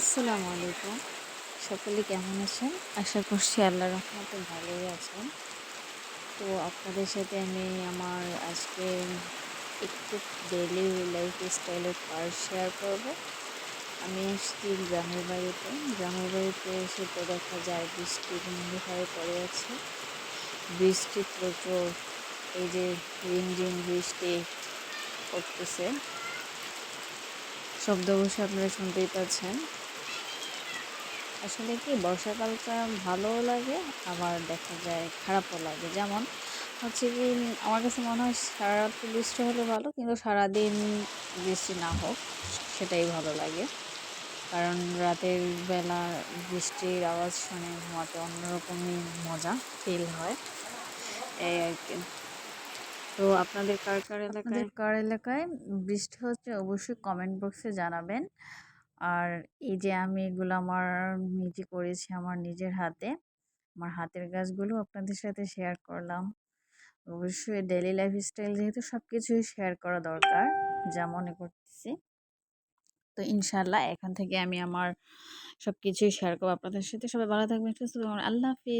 আসসালামু আলাইকুম সকলে কেমন আছেন? আশা করছি আল্লাহ রহমতে ভালোই আছেন। তো আপনাদের সাথে আমি আমার আজকে একটু ডেলি লাইফ স্টাইলের পার শেয়ার করব। আমি এসেছি গ্রামের বাড়িতে। গ্রামের বাড়িতে এসে তো দেখা যায় বৃষ্টি বন্ধুভাবে পড়ে আছে। বৃষ্টি প্রচুর। এই যে রিমঝিম বৃষ্টি পড়তেছে। শব্দ অবশ্যই আপনারা শুনতেই পাচ্ছেন। আসলে কি বর্ষাকালটা ভালোও লাগে, আবার দেখা যায় খারাপও লাগে। যেমন হচ্ছে কি, আমার কাছে মনে হয় সারা রাত্রি বৃষ্টি হলে ভালো, কিন্তু সারাদিন বৃষ্টি না হোক, সেটাই ভালো লাগে। কারণ রাতের বেলা বৃষ্টির আওয়াজ শুনে ঘুমাতে অন্যরকমই মজা ফিল হয়। এই আর কি। তো আপনাদের কার কার এলাকায়? কার এলাকায় বৃষ্টি হচ্ছে অবশ্যই কমেন্ট বক্সে জানাবেন। আর এই যে আমি এগুলো আমার নিজে করেছি আমার নিজের হাতে, আমার হাতের গাছগুলো আপনাদের সাথে শেয়ার করলাম। অবশ্যই ডেলি লাইফ স্টাইল যেহেতু সব কিছুই শেয়ার করা দরকার, যা মনে করতেছি। তো ইনশাল্লাহ এখান থেকে আমি আমার সব কিছুই শেয়ার করব। আপনাদের সাথে সবাই ভালো থাকবেন, সুস্থ আল্লাহ হাফিজ।